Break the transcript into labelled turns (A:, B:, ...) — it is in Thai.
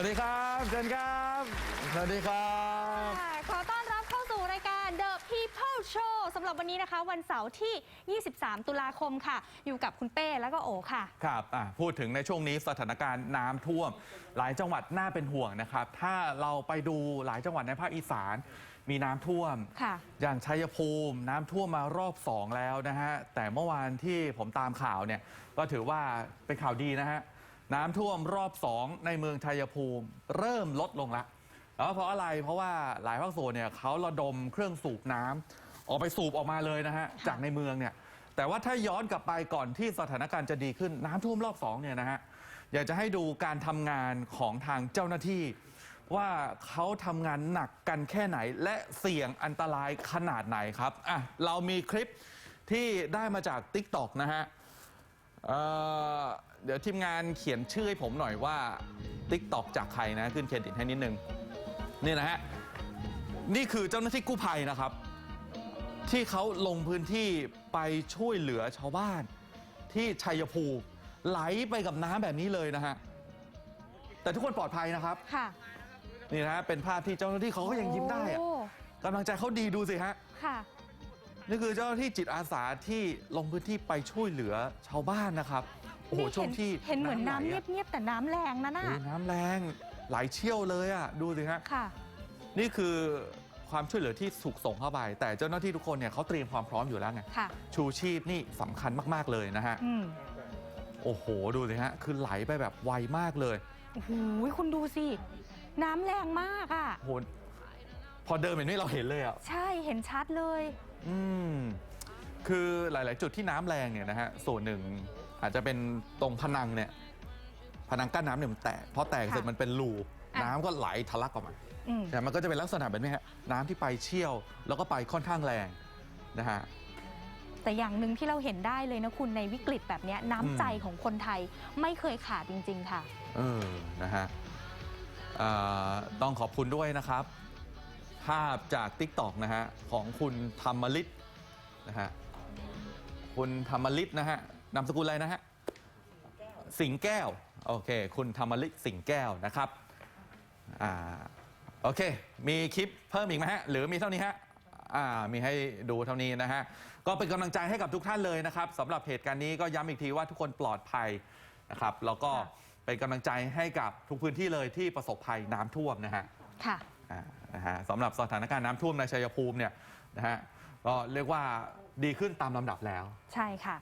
A: วัสดีครับเชิญครับ สวัสดีครับ
B: ค่ะขอต้อนรับเข้าสู่รายการ The People Show สำหรับวันนี้นะคะวันเสาร์ที่ 23 ตุลาคมค่ะ อยู่กับคุณเป้แล้วก็โอค่ะ
A: ครับอะพูดถึงในช่วงนี้สถานการณ์น้ำท่วม หลายจังหวัดน่าเป็นห่วงนะครับ ถ้าเราไปดูหลายจังหวัดในภาคอีสาน มีน้ำท่วม
B: ค่ะ
A: อย่างชัยภูมิน้ำท่วมมารอบ 2 แล้วนะฮะ แต่เมื่อวานที่ผมตามข่าวเนี่ยก็ถือว่าเป็นข่าวดีนะฮะ น้ำท่วมรอบ2ในเมืองชัยภูมิ เริ่มลดลงละแล้วเพราะอะไรเพราะว่าหลายภาคส่วนเนี่ยเขาระดมเครื่องสูบน้ำออกไปสูบออกมาเลยนะฮะจากในเมืองเนี่ยแต่ว่าถ้าย้อนกลับไปก่อนที่สถานการณ์จะดีขึ้นน้ำท่วมรอบ2เนี่ยนะฮะอยากจะให้ดูการทำงานของทางเจ้าหน้าที่ ว่าเขาทำงานหนักกันแค่ไหน และเสี่ยงอันตรายขนาดไหนครับอะเรามีคลิปที่ได้มาจาก t ิ k t o k นะฮะ เอ่อเดี๋ยวทีมงานเขียนชื่อให้ผมหน่อยว่า t ิ k t o k จากใครนะ ขึ้นเครดิตให้นิดนึงนี่นะฮะ นี่คือเจ้าหน้าที่กู้ภัยนะครับ ที่เขาลงพื้นที่ไปช่วยเหลือชาวบ้าน ที่ชัยภูมิไหลไปกับน้ำแบบนี้เลยนะฮะ แต่ทุกคนปลอดภัยนะครับ
B: ค่ะ
A: นี่นะฮะเป็นภาพที่เจ้าหน้าที่เขาก็ยังยิ้มได้อะ
B: โอ้
A: กำลังใจเขาดีดูสิฮะ
B: ค่ะ
A: นี่คือเจ้าหน้าที่จิตอาสาที่ลงพื้นที่ไปช่วยเหลือชาวบ้านนะครับ โอ้โห
B: นี่
A: ช่วงที่
B: เห็นเหมือนน้ำ
A: ไหล
B: เอะงียบๆแต่น้ำแรงนะน่ะ
A: โอ้ยน้ำแรงไหลเชี่ยวเลยอะดูสิฮะ
B: ค่ะ
A: นี่คือความช่วยเหลือที่ถูกส่งเข้าไป แต่เจ้าหน้าที่ทุกคนเนี่ยเขาเตรียมความพร้อมอยู่แล้วไง
B: ค่ะ
A: ชูชีพนี่สำคัญมาก ๆ เลยนะฮะ
B: อืม
A: โอ้โห ดูสิฮะ คือไหลไปแบบไวมากเลย
B: โอ้โหคุณดูสิ น้ำแรงมากอะ
A: โอ้โหพอเดินแบบนี้เราเห็นเลยอะ
B: ใช่ เห็นชัดเลย
A: อืม คือหลาย ๆ จุดที่น้ำแรงเนี่ยนะฮะ ส่วนหนึ่ง อาจจะเป็นตรงผนังเนี่ยผนังกั้นน้ำเนี่ยมันแตกพอแตกเสร็จ
B: ค่ะ
A: มันเป็นรู
B: อะ
A: น้ำก็ไหลทะลักออกมา
B: อืม
A: แต่มันก็จะเป็นลักษณะแบบนี้ฮะน้ำที่ไปเชี่ยว แล้วก็ไปค่อนข้างแรงนะฮะ
B: แต่อย่างหนึ่งที่เราเห็นได้เลยนะคุณในวิกฤตแบบเนี้ยน้ำใจของคนไทยไม่เคยขาดจริง ๆ ค่ะ
A: เออ นะฮะเอ่อต้องขอบคุณด้วยนะครับ ภาพจาก t ิ k t o k นะฮะ ของคุณธรรมลิศนะฮะ คุณธรรมลิศนะฮะ นามสกุลอะไรนะฮะ สิงแก้ว โอเค คุณธรรมลิศสิงแก้วนะครับอ่าโอเค มีคลิปเพิ่มอีกไหมฮะ หรือมีเท่านี้ฮะอ่ามีให้ดูเท่านี้นะฮะ ก็เป็นกำลังใจให้กับทุกท่านเลยนะครับสำหรับเหตุการณ์นี้ก็ย้ำอีกทีว่าทุกคนปลอดภัยนะครับ แล้วก็
B: ค่ะ
A: เป็นกำลังใจให้กับทุกพื้นที่เลยที่ประสบภัยน้ำท่วมนะฮะ
B: ค่ะ
A: อ่านะฮะสำหรับสถานการณ์น้ำท่วมในชัยภูมิเนี่ยนะฮะก็เรียกว่าดีขึ้นตามลำดับแล้ว
B: ใช่ค่ะ